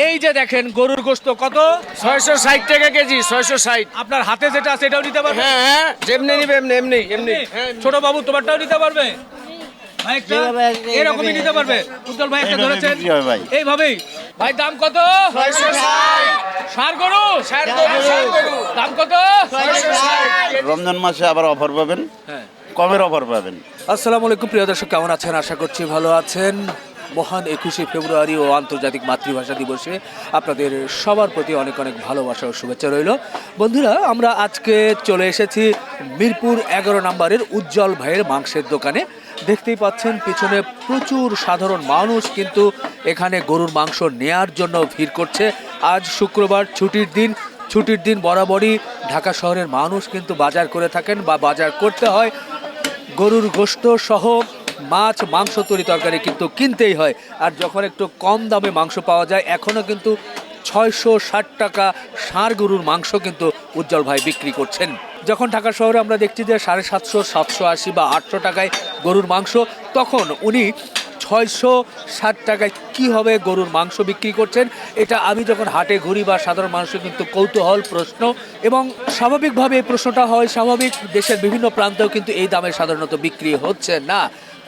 এই যে দেখেন গরুর গোস্ত কত? ছয়শো ষাট টাকা কেজি ছয়শো ষাট। আপনার হাতে যেটা আছে এটাও নিতে পারবে হ্যাঁ হ্যাঁ যেমনি নিবে এমনি এমনি এমনি। হ্যাঁ ছোট বাবু তোমারটাও নিতে পারবে? ভাই একটা এরকমই এইভাবে- নিতে পারবে উজ্জ্বল ভাই একটা ধরেছেন? বিক্রি হয় ভাই। এইভাবেই? ভাই দাম কত? ষাট। সার গরু? দাম কত? রমজান মাসে আবার অফার পাবেন? হ্যাঁ। কমের অফার পাবেন? আসসালামু আলাইকুম প্রিয় দর্শক কেমন আছেন? আশা করছি ভালো আছেন। মহান একুশে ফেব্রুয়ারি ও আন্তর্জাতিক মাতৃভাষা দিবসে আপনাদের সবার প্রতি অনেক অনেক ভালোবাসা ও শুভেচ্ছা রইল। বন্ধুরা, আমরা আজকে চলে এসেছি মিরপুর এগারো নম্বরের উজ্জ্বল ভাইয়ের মাংসের দোকানে। দেখতেই পাচ্ছেন, পিছনে প্রচুর সাধারণ মানুষ কিন্তু এখানে গরুর মাংস নেয়ার জন্য ভিড় করছে। আজ শুক্রবার ছুটির দিন ছুটির দিন বরাবরই ঢাকা শহরের মানুষ কিন্তু বাজার করে থাকেন বা বাজার করতে হয়। গরুর গোশত সহ মাছ, মাংস তরি তরকারি কিন্তু কিনতেই হয়। আর যখন একটু কম দামে মাংস পাওয়া যায়, এখনও কিন্তু ছয়শো ষাট টাকা ষাঁড় গরুর মাংস কিন্তু উজ্জ্বল ভাই বিক্রি করছেন। যখন ঢাকা শহরে আমরা দেখছি যে সাড়ে সাতশো সাতশো আশি বা আটশো টাকায় গরুর মাংস, তখন উনি ছয়শো ষাট টাকায় কি হবে গরুর মাংস বিক্রি করছেন, এটা আমি যখন হাটে ঘুরি বা সাধারণ মানুষের কিন্তু কৌতূহল, প্রশ্ন এবং স্বাভাবিকভাবে এই প্রশ্নটা হয়, স্বাভাবিক দেশের বিভিন্ন প্রান্তেও কিন্তু এই দামে সাধারণত বিক্রি হচ্ছে না।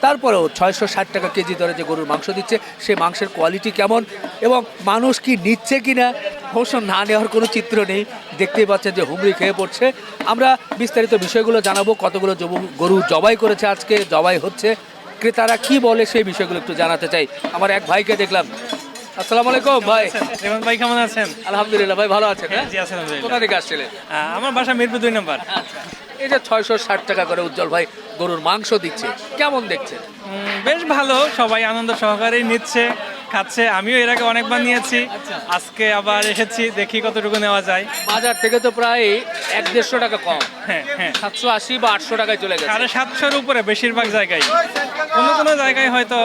তারপরেও ছয়শো ষাট টাকা কেজি দরে যে গরুর মাংস দিচ্ছে সেই মাংসের কোয়ালিটি কেমন এবং মানুষ কি নিচ্ছে কি না অবশ্য না নেওয়ার কোনো চিত্র নেই। দেখতেই পাচ্ছেন যে হুমড়ি খেয়ে পড়ছে। আমরা বিস্তারিত বিষয়গুলো জানাব কতগুলো গরু জবাই করেছে আজকে জবাই হচ্ছে। ক্রেতারা কি বলে সেই বিষয়গুলো একটু জানাতে চাই। আমার এক ভাইকে দেখলাম। আসসালামু আলাইকুম ভাই। রেমন ভাই কেমন আছেন? আলহামদুলিল্লাহ ভাই ভালো আছেন হ্যাঁ? জি আছেন কোথা থেকে আসছিলেন? আমার বাসা মিরপুর দুই নম্বর। এই যে ছয়শো ষাট টাকা করে উজ্জ্বল ভাই গরুর মাংস দিচ্ছে, কেমন দেখছে? বেশ ভালো, সবাই আনন্দ সহকারেই নিচ্ছে। খাচ্ছে আমিও এর আগে অনেকবার নিয়েছি। আজকে আবার এসেছি দেখি কতটুকু নেওয়া যায়। বাজার থেকে তো প্রায় এক দেড়শো টাকা কম। হ্যাঁ হ্যাঁ। সাতশো আশি বা আটশো টাকায় চলে গেছে। সাড়ে সাতশোর উপরে বেশিরভাগ জায়গায়। কোনো কোনো জায়গায় হয়তো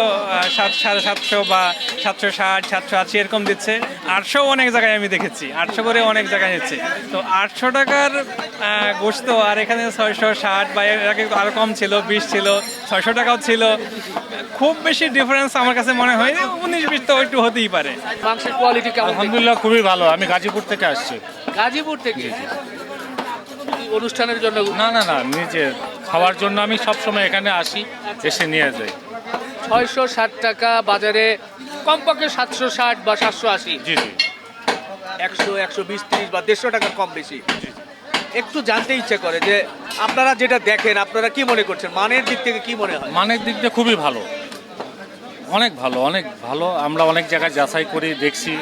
সাত সাড়ে সাতশো বা সাতশো ষাট সাতশো আশি এরকম দিচ্ছে। আটশো অনেক জায়গায় আমি দেখেছি আটশো করে অনেক জায়গায় নিচ্ছে তো আটশো টাকার গোশত আর এখানে ছয়শো ষাট বা এর আগে আরও কম ছিল বিশ ছিল ছয়শো টাকাও ছিল। খুব বেশি ডিফারেন্স আমার কাছে মনে হয় উনিশ বিশ তো একটু হতেই পারে। মাংসের কোয়ালিটি কেমন আলহামদুলিল্লাহ খুবই ভালো আমি গাজীপুর থেকে আসছি। গাজীপুর থেকে? অনুষ্ঠানের জন্য? না না না নিজে খাওয়ার জন্য আমি সব সময় এখানে আসি এসে নিয়ে যাই। ছয়শো ষাট টাকা বাজারে কমপক্ষে সাতশো ষাট বা সাতশো আশি। জি জি। একশো একশো বিশ তিরিশ বা দেড়শো টাকা কম বেশি। একটু জানতে ইচ্ছে করে যে আপনারা যেটা দেখেন আপনারা কি মনে করছেন? মানের দিক থেকে কি মনে হয়? মানের দিক দিয়ে খুবই ভালো। অনেক ভালো অনেক ভালো। আমরা অনেক জায়গায় যাচাই করি দেখছি।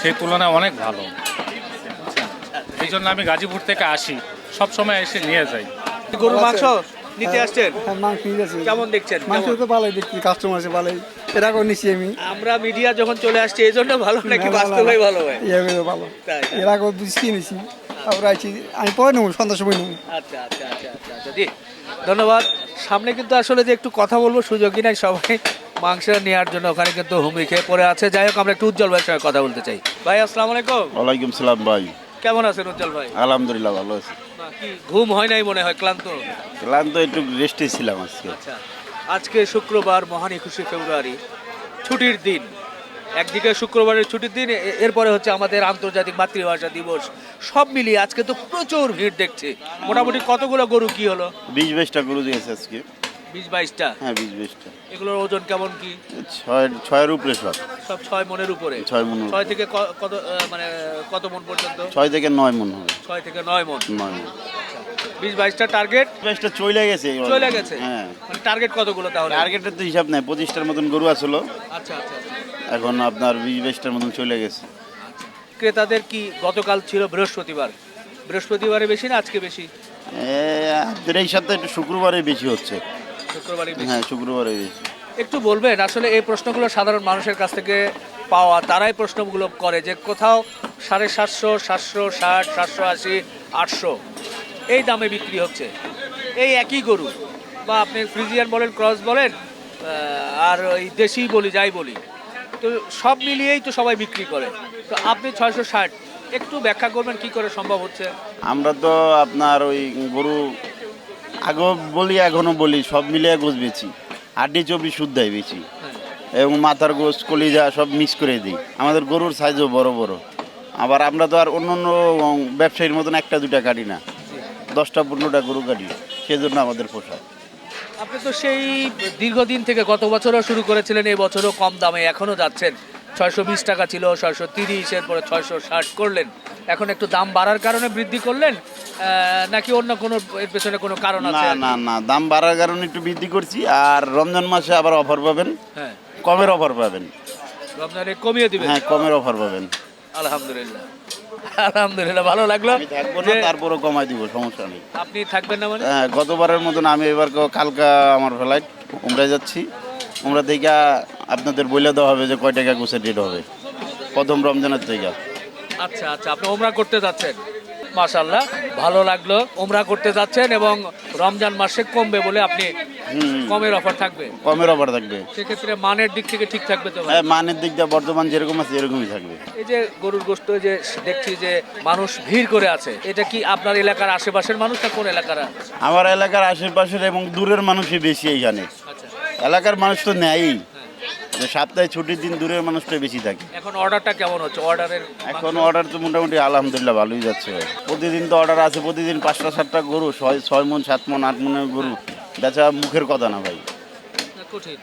সেই তুলনায় অনেক ভালো। এই জন্য আমি গাজীপুর থেকে আসি। সব সময় এসে নিয়ে যাই। গরুর মাংস নিতে আসছেন? হ্যাঁ, মাংস নিয়ে যাচ্ছি কেমন দেখছেন? মাংস তো ভালোই দেখছি কাস্টমার আছে ভালোই। এর আগেও নিচ্ছি আমি। আমরা মিডিয়া যখন চলে আসছি এই জন্য ভালো নাকি না, না, বাস্তবে ভালো। হয়? ইয়ে করে ভালো? এর বুঝছি নিছি তারপরে আইছি আমি পরে নেব সন্ধ্যার সময় নেব। আচ্ছা আচ্ছা আচ্ছা আচ্ছা আচ্ছা জি। ধন্যবাদ। সামনে কিন্তু আসলে যে একটু কথা বলব সুযোগই নাই সবাই। মাংস নেওয়ার জন্য ওখানে কিন্তু হুমড়ি খেয়ে পড়ে আছে। যাই হোক আমরা একটু উজ্জ্বল ভাইয়ের সঙ্গে কথা বলতে চাই। ভাই আসসালামু আলাইকুম। ওয়ালাইকুম সালাম ভাই। কেমন আছেন উজ্জ্বল ভাই? আলহামদুলিল্লাহ ভালো আছি। কি ঘুম হয় নাই মনে হয় ক্লান্ত? ক্লান্ত একটু রেস্টে ছিলাম আজকে। আচ্ছা আজকে শুক্রবার মহান একুশে ফেব্রুয়ারি ছুটির দিন। একদিকে শুক্রবারের ছুটির দিন এরপরে হচ্ছে আমাদের আন্তর্জাতিক মাতৃভাষা দিবস। সব মিলিয়ে আজকে তো প্রচুর ভিড় দেখছি। মোটামুটি কতগুলো গরু কি হলো? বিশ বাইশটা গরু দিয়েছে আজকে। বিশ বাইশটা? হ্যাঁ বিশ বাইশটা। এগুলোর ওজন কেমন কি? ছয় ছয়ের উপরে সব সব ছয় মনের উপরে? ছয় মন ছয় থেকে কত মানে কত মন পর্যন্ত? ছয় থেকে নয় মন হবে। ছয় থেকে নয় মন। নয় মন। বিশ বাইশটা টার্গেট বাইশটা চলে গেছে। চলে গেছে? হ্যাঁ। মানে টার্গেট কতগুলো তাহলে? টার্গেটের তো হিসাব নাই পঁচিশটার মতন গরু আসলো আচ্ছা আচ্ছা আচ্ছা। এখন আপনার বিশ বাইশটার মতন চলে গেছে। ক্রেতাদের কি গতকাল ছিল বৃহস্পতিবার? বৃহস্পতিবারে বেশি না আজকে বেশি? আপনার এই সপ্তাহে একটু শুক্রবারে বেশি হচ্ছে। শুক্রবারে বেশি। হ্যাঁ শুক্রবারে বেশি। একটু বলবেন আসলে এই প্রশ্নগুলো সাধারণ মানুষের কাছ থেকে পাওয়া তারাই প্রশ্নগুলো করে যে কোথাও সাড়ে সাতশো সাতশো ষাট সাতশো আশি আটশো এই দামে বিক্রি হচ্ছে। এই একই গরু বা আপনি ফ্রিজিয়ান বলেন ক্রস বলেন আর ওই দেশি বলি যাই বলি তো সব মিলিয়েই তো সবাই বিক্রি করে। তো আপনি ছয়শো ষাট একটু ব্যাখ্যা করবেন কি করে সম্ভব হচ্ছে? আমরা তো আপনার ওই গরু আগেও বলি, এখনও বলি, সব মিলিয়ে গোছ বেছি আড্ডি চব্বিশ শুদ্ধাই বেশি। এবং মাথার গোস কলিজা সব মিক্স করে দিই। আমাদের গরুর সাইজও বড় বড়। আবার আমরা তো আর অন্য অন্য ব্যবসায়ীর মতন একটা দুটা কাটি না। দশটা, পনেরোটা গরু কাটি। সেজন্য আমাদের পোশাক আপনি তো সেই দীর্ঘদিন থেকে গত বছরও শুরু করেছিলেন এই বছরও কম দামে এখনও যাচ্ছেন। ছয়শো বিশ টাকা ছিল ছয়শো তিরিশ এরপরে ছয়শো ষাট করলেন। এখন একটু দাম বাড়ার কারণে বৃদ্ধি করলেন নাকি অন্য কোনো এর পেছনে কোনো কারণ না আছে না না দাম বাড়ার কারণে একটু বৃদ্ধি করছি আর রমজান মাসে আবার অফার পাবেন। হ্যাঁ। কমের অফার পাবেন। রমজানে কমিয়ে দিবেন। হ্যাঁ কমের অফার পাবেন। আলহামদুলিল্লাহ। আলহামদুলিল্লাহ ভালো লাগল থাকব না যে তারপরও কমাই দিব সমস্যা নেই। আপনি থাকবেন না মানে? হ্যাঁ, গতবারের মতন আমি এবার কালকা আমার ফ্লাইট উমরায় যাচ্ছি। উমরা থেকে আপনাদের বলে দেওয়া হবে যে কয় টাকা গোছের রেট হবে। প্রথম রমজানের থেকে। আচ্ছা আচ্ছা আপনি ওমরা করতে যাচ্ছেন। মাশাল্লাহ ভালো লাগল। ওমরা করতে যাচ্ছেন এবং রমজান মাসে কমবে বলে আপনি কমের অফার থাকবে। কমের অফার থাকবে। সেক্ষেত্রে মানের দিক থেকে ঠিক থাকবে তো হ্যাঁ মানের দিক দিয়ে বর্তমান যেরকম আছে এরকমই থাকবে। এই যে গরুর গোস্ত যে দেখছি যে মানুষ ভিড় করে আছে এটা কি আপনার এলাকার আশেপাশের মানুষ না কোন এলাকার? আমার এলাকার আশেপাশের এবং দূরের মানুষই বেশি এইখানে আচ্ছা। এলাকার মানুষ তো নেয়ই। সপ্তাহে ছুটির দিন দূরের মানুষটাই বেশি থাকে। এখন অর্ডারটা কেমন হচ্ছে? অর্ডারের এখন অর্ডার তো মোটামুটি আলহামদুলিল্লাহ ভালোই যাচ্ছে। ভাই। প্রতিদিন তো অর্ডার আছে প্রতিদিন পাঁচটা সাতটা গরু ছয় ছয় মন সাত মন আট মনের গরু। বেচা মুখের কথা না ভাই। কঠিন।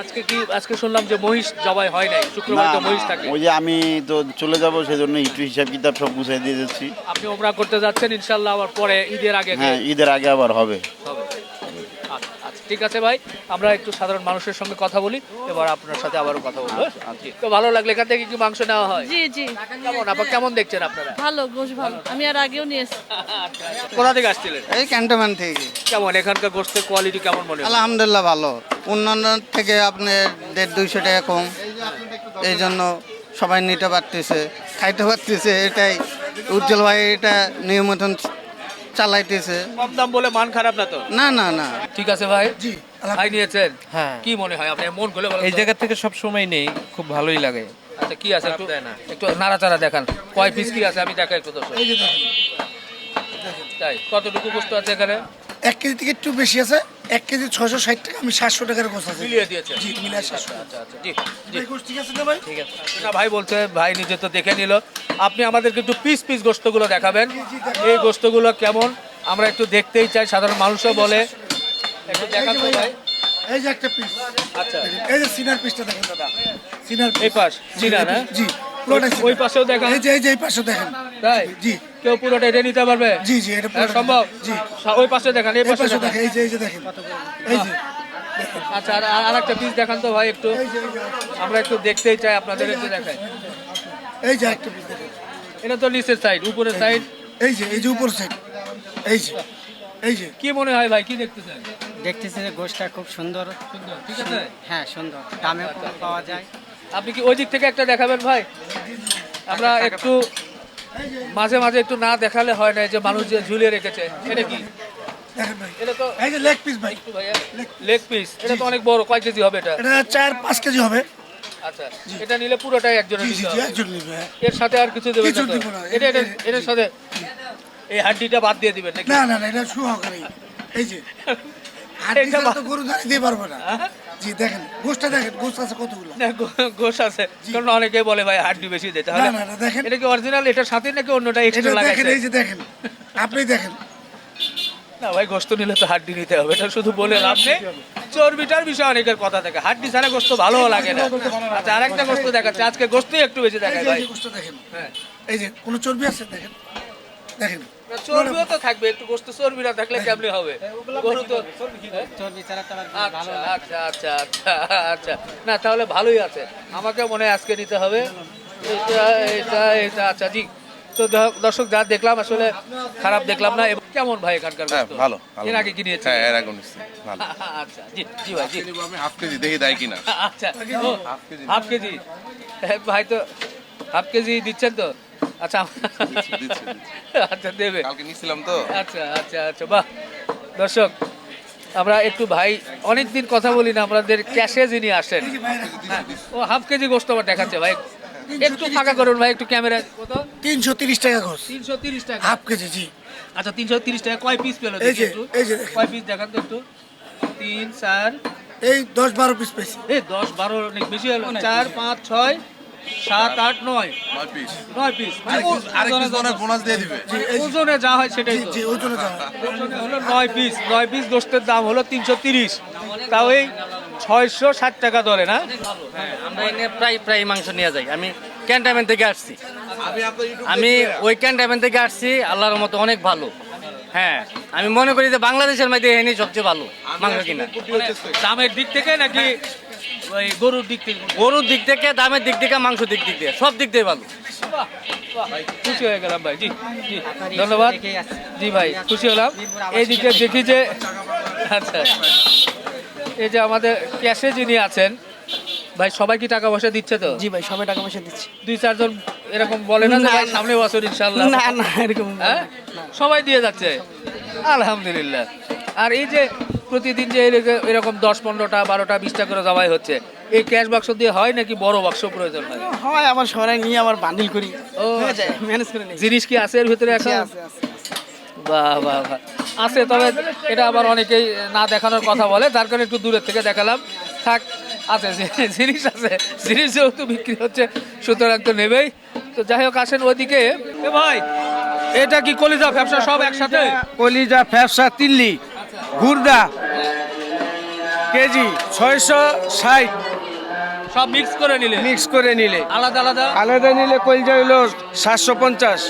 আজকে কি আজকে শুনলাম যে মহিষ জবাই হয় নাই শুক্রবার তো মহিষ থাকে। ওই যে আমি তো চলে যাব সেজন্য একটু হিসাব কিতাব সব গুছিয়ে দিয়ে যাচ্ছি। আপনি ওমরা করতে যাচ্ছেন ইনশাল্লাহ আবার পরে ঈদের আগে হ্যাঁ ঈদের আগে আবার হবে। ঠিক আছে ভাই আমরা একটু সাধারণ মানুষের সঙ্গে কথা বলি এবার আপনার সাথে আবারও কথা বলব। জি। তো ভালো লাগলে এখান থেকে কি মাংস নেওয়া হয়। জি জি। কেমন আপনার কেমন দেখছেন আপনারা? ভালো গোশ ভালো। আমি আর আগেও নিয়েছি কোথা থেকে আসছিলেন? এই ক্যান্টনমেন্ট থেকে। কেমন এখানকার গোস্তের কোয়ালিটি কেমন মনে হয়? আলহামদুলিল্লাহ ভালো। অন্যান্য থেকে আপনার দেড় দুইশো টাকা কম। এই জন্য সবাই নিতে পারতেছে খাইতে পারতেছে এটাই। উজ্জ্বল ভাই এটা নিয়মিত চালাইতেছে। কম দাম বলে মান খারাপ না তো? না না না। ঠিক আছে ভাই। জি ভাই নিয়েছেন? হ্যাঁ। কি মনে হয়? আপনি মন খুলে এই জায়গা থেকে সব সময় নেই খুব ভালোই লাগে। আচ্ছা কি আছে? একটু একটু নাড়াচাড়া দেখান। কয় পিস কি আছে? আমি দেখাই একটু দর্শক। তাই কতটুকু বস্তু আছে এখানে? এক কেজি থেকে একটু বেশি আছে। এক কেজি ছশো ষাট টাকা আমি সাতশো টাকার গোছ আছে। মিলিয়ে দিয়েছে। জি মিলিয়ে সাতশো। আচ্ছা আচ্ছা। জি জি। ঠিক আছে না ভাই? ঠিক আছে। না ভাই বলছে ভাই নিজে তো দেখে নিল। আপনি আমাদেরকে একটু পিস পিস গোস্তগুলো দেখাবেন। এই গোস্তগুলো কেমন? আমরা একটু দেখতেই চাই সাধারণ মানুষও বলে। একটু দেখান তো ভাই। এই যে একটা পিস আচ্ছা। এই যে সিনার পিসটা দেখেন দাদা। সিনার এই পাশ সিনার হ্যাঁ? জি ওই পাশেও দেখান। এই যে এই যে এই পাশে দেখেন। তাই? জি কেউ পুরোটা এটা নিতে পারবে? জি জি এটা হ্যাঁ, সম্ভব? জি। ওই পাশে দেখান এই পাশে দেখেন। এই যে এই যে দেখেন। এই যে। আচ্ছা আর আর একটা পিস দেখান তো ভাই একটু। আমরা একটু দেখতেই চাই আপনাদের একটু দেখাই। এই যে একটা পিস দেখেন। এটা তো নিচের সাইড উপরের সাইড এই যে এই যে উপর সাইড এই যে এই যে। কি মনে হয় ভাই কি দেখতেছেন? দেখতেছি যে গোষ্ঠটা খুব সুন্দর। সুন্দর ঠিক আছে? হ্যাঁ সুন্দর। কম পাওয়া যায়। আপনি কি ওই দিক থেকে একটা দেখাবেন ভাই? আমরা একটু মাঝে মাঝে একটু না দেখালে হয় না যে মানুষ যে ঝুলিয়ে রেখেছে। এটা কি? এটা তো এই যে লেগ পিস ভাই। লেগ পিস এটা তো অনেক বড় কয় কেজি হবে এটা? এটা চার পাঁচ কেজি হবে। আচ্ছা এটা নিলে পুরোটাই একজনের জি জি দিতে হবে। একজন নিবে হ্যাঁ। এর সাথে আর কিছু দেবেন না। এটা এটা এটার সাথে এই হাড্ডিটা বাদ দিয়ে দিবেন নাকি? না না না এটা সহকারী এই যে হাড্ডি এটা ছাড়া বা- তো গরু দাঁড়িয়ে পারবে না। জি দেখেন গোষ্ঠটা দেখেন গোষ্ঠ আছে কতগুলো? না গোশ আছে। কারণ অনেকে বলে ভাই হাড্ডি বেশি দিতে না না না দেখেন। এটা কি অরিজিনাল এটার সাথে নাকি অন্যটা দেখেন লাগাইছে? এই যে দেখেন আপনি দেখেন না ভাই গোস্ত নিলে তো হাড্ডি নিতে হবে এটা শুধু বলে লাভ নেই। চর্বিটার বিষয়ে অনেকের কথা থাকে হাড্ডি ছাড়া গোস্ত ভালো লাগে না। আচ্ছা আরেকটা গোস্ত দেখাচ্ছে আজকে গোস্তই একটু বেশি দেখায় ভাই। এই দেখেন। হ্যাঁ। এই যে কোনো চর্বি আছে? দেখেন। দেখেন। চর্বিও তো থাকবে একটু গোস্ত চর্বি না থাকলে কেমনি হবে? গরু তো হ্যাঁ? চর্বি ছাড়া তো আবার ভালো আচ্ছা আচ্ছা আচ্ছা আচ্ছা আচ্ছা। না তাহলে ভালোই আছে। আমাকে মনে হয় আজকে নিতে হবে। এটা এটা এটা আচ্ছা জি। তো দর্শক যা দেখলাম আসলে খারাপ দেখলাম না এবং কেমন ভাই এখানকার হ্যাঁ ভালো এর আগে কি নিয়েছেন? হ্যাঁ এর আগে ভালো। আচ্ছা জি জি ভাই জি। আমি হাফ কেজি দেখি দেয় কিনা। আচ্ছা হাফ কেজি। ভাই তো হাফ কেজি দিচ্ছেন তো? আচ্ছা। আচ্ছা দেবে। কালকে নিছিলাম তো। আচ্ছা আচ্ছা আচ্ছা বাহ। দর্শক আমরা একটু ভাই অনেক দিন কথা বলি না আমাদের ক্যাশে যিনি আসেন। ও হাফ কেজি গোস্ত আবার দেখাচ্ছে ভাই। একটু ফাঁকা করুন ভাই একটু ক্যামেরা কত? তিনশো তিরিশ টাকা গোস তিনশো তিরিশ টাকা। হাফ কেজি জি। আচ্ছা তিনশো তিরিশ টাকা। কয় পিস পেল এই যে, এই যে কয় পিস দেখান তো একটু? তিন চার। এই দশ বারো পিস পেয়েছি। এই দশ বারো অনেক বেশি হলো। চার পাঁচ ছয় সাত আট নয়। নয় পিস নয় পিস বোনাস দিয়ে দিবে। ওজনে যা হয় সেটাই জি ওজনে যাওয়া হলো নয় পিস নয় পিস গোষ্ঠের দাম হলো তিনশো তিরিশ। তাও এই ছয়শো ষাট টাকা ধরে না? আমরা এনে প্রায় প্রায় মাংস নিয়ে যাই। আমি ক্যান্টামেন্ট থেকে আসছি। আমি ওই ক্যান্টামেন্ট থেকে আসছি আল্লাহর মতো অনেক ভালো। হ্যাঁ আমি মনে করি যে বাংলাদেশের মধ্যে এনে সবচেয়ে ভালো মাংস কিনা। দামের দিক থেকে নাকি ওই গরুর দিক থেকে? গরুর দিক থেকে দামের দিক থেকে মাংস দিক দিক দিয়ে সব দিক দিয়ে ভালো। খুশি হয়ে গেলাম ভাই। জি জি ধন্যবাদ। জি ভাই খুশি হলাম। এই দিকে দেখি যে আচ্ছা। এই যে আমাদের ক্যাশে যিনি আছেন ভাই সবাই কি টাকা পয়সা দিচ্ছে তো? জি ভাই সবাই টাকা পয়সা দিচ্ছে। দুই চারজন এরকম বলে না যে ভাই সামনে বছর ইনশাল্লাহ না না এরকম হ্যাঁ? সবাই দিয়ে যাচ্ছে। আলহামদুলিল্লাহ। আর এই যে প্রতিদিন যে এরকম- দশ পনেরোটা বারোটা বিশটা করে জবাই হচ্ছে এই ক্যাশ বাক্স দিয়ে হয় নাকি বড় বাক্স প্রয়োজন হয়? হয় আমার সবাই নিয়ে আবার বান্ডিল করি। ও। ম্যানেজ করে নিই। জিনিস কি আছে এর ভিতরে আছে। বাহ বাহ বাহ। আছে তবে এটা আবার অনেকেই না দেখানোর কথা বলে তার কারণে একটু দূরের থেকে দেখালাম। থাক আছে জিনিস আছে জিনিস যেহেতু বিক্রি হচ্ছে সুতরাং তো নেবেই। তো যাই হোক আসেন ওইদিকে। এ ভাই এটা কি কলিজা ব্যবসা সব একসাথে? কলিজা ফ্যাপসা তিল্লি গুর্দা কেজি ছয়শো ষাট। সব মিক্স করে নিলে? মিক্স করে নিলে। আলাদা আলাদা? আলাদা নিলে কলিজা হইল সাতশো পঞ্চাশ।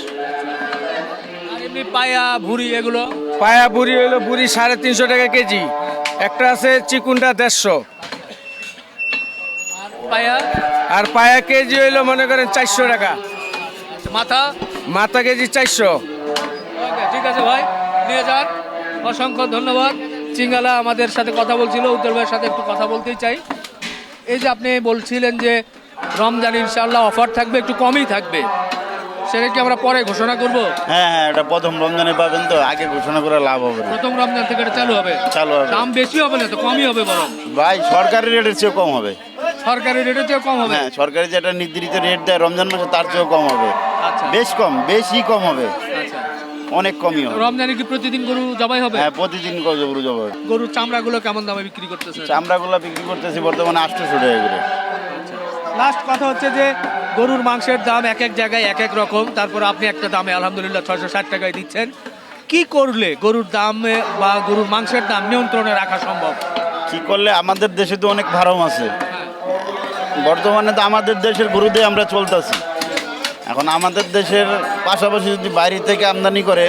এমনি পায়া ভুড়ি এগুলো? পায়া বুড়ি হইল বুড়ি সাড়ে তিনশো টাকা কেজি। একটা আছে চিকুনটা দেড়শো। পায়া? আর পায়া কেজি হইল মনে করেন চারশো টাকা। মাথা? মাথা কেজি চারশো। ওকে ঠিক আছে ভাই নিয়ে যান। অসংখ্য ধন্যবাদ। চিঙ্গালা আমাদের সাথে কথা বলছিল উত্তর ভাইয়ের সাথে একটু কথা বলতেই চাই। এই যে আপনি বলছিলেন যে রমজান ইনশাল্লাহ অফার থাকবে একটু কমই থাকবে। সেটা কি আমরা পরে ঘোষণা করব? হ্যাঁ হ্যাঁ এটা প্রথম রমজানে পাবেন তো আগে ঘোষণা করে লাভ হবে না। প্রথম রমজান থেকে এটা চালু হবে? চালু হবে। দাম বেশি হবে না তো কমই হবে বরং? ভাই সরকারি রেটের চেয়েও কম হবে। সরকারি রেটের চেয়ে কম হবে? হ্যাঁ সরকারি যেটা নির্ধারিত রেট দেয় রমজান মাসে তার চেয়েও কম হবে। আচ্ছা। বেশ কম বেশি কম হবে। আচ্ছা। অনেক কমই হবে। রমজানে কি প্রতিদিন গরু জবাই হবে? হ্যাঁ প্রতিদিন গরু জব হবে। গরুর চামড়াগুলো কেমন দামে বিক্রি করতেছে চামড়াগুলো বিক্রি করতেছি বর্তমানে আটশোশো টাকা করে। লাস্ট কথা হচ্ছে যে গরুর মাংসের দাম এক এক জায়গায় এক এক রকম। তারপর আপনি একটা দামে আলহামদুলিল্লাহ ছয়শো ষাট টাকায় দিচ্ছেন। কি করলে গরুর দামে বা গরুর মাংসের দাম নিয়ন্ত্রণে রাখা সম্ভব? কি করলে? আমাদের দেশে তো অনেক ফার্ম আছে। বর্তমানে তো আমাদের দেশের গরু দিয়ে আমরা চলতেছি। এখন আমাদের দেশের পাশাপাশি যদি বাইরে থেকে আমদানি করে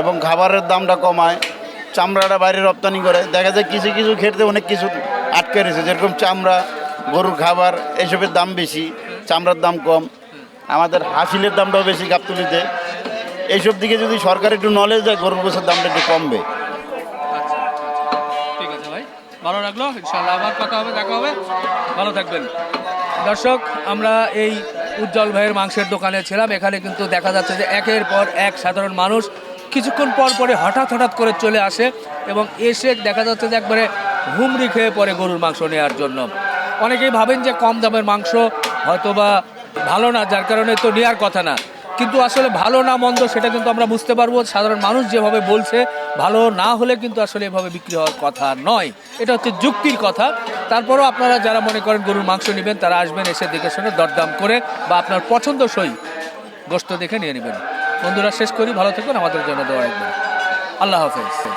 এবং খাবারের দামটা কমায় চামড়াটা বাইরে রপ্তানি করে দেখা যায় কিছু কিছু ক্ষেত্রে অনেক কিছু আটকে রয়েছে। যেরকম চামড়া গরুর খাবার এসবের দাম বেশি। চামড়ার দাম কম, আমাদের হাসিলের দামটাও বেশি গাবতলিতে। এইসব দিকে যদি সরকার একটু নলেজ দেয়, গরুর গোছের দামটা একটু কমবে। ঠিক আছে ভাই, ভালো লাগল ইনশাল্লাহ আবার কথা হবে, দেখা হবে। ভালো থাকবেন। দর্শক, আমরা এই উজ্জ্বল ভাইয়ের মাংসের দোকানে ছিলাম, এখানে কিন্তু দেখা যাচ্ছে যে একের পর এক সাধারণ মানুষ কিছুক্ষণ পর পরে হঠাৎ হঠাৎ করে চলে আসে এবং এসে দেখা যাচ্ছে যে একবারে হুমড়ি খেয়ে পরে গরুর মাংস নেওয়ার জন্য। অনেকেই ভাবেন যে কম দামের মাংস হয়তোবা ভালো না, যার কারণে তো নেওয়ার কথা না। কিন্তু আসলে ভালো না মন্দ সেটা কিন্তু আমরা বুঝতে পারব। সাধারণ মানুষ যেভাবে বলছে, ভালো না হলে কিন্তু আসলে এভাবে বিক্রি হওয়ার কথা নয়। এটা হচ্ছে যুক্তির কথা। তারপরও আপনারা যারা মনে করেন গরুর মাংস নেবেন, তারা আসবেন এসে দেখে শুনে দরদাম করে বা আপনার পছন্দসই গোস্ত দেখে নিয়ে নেবেন। বন্ধুরা, শেষ করি। ভালো থাকবেন আমাদের জন্য দেওয়া রাখবেন। আল্লাহ হাফেজ।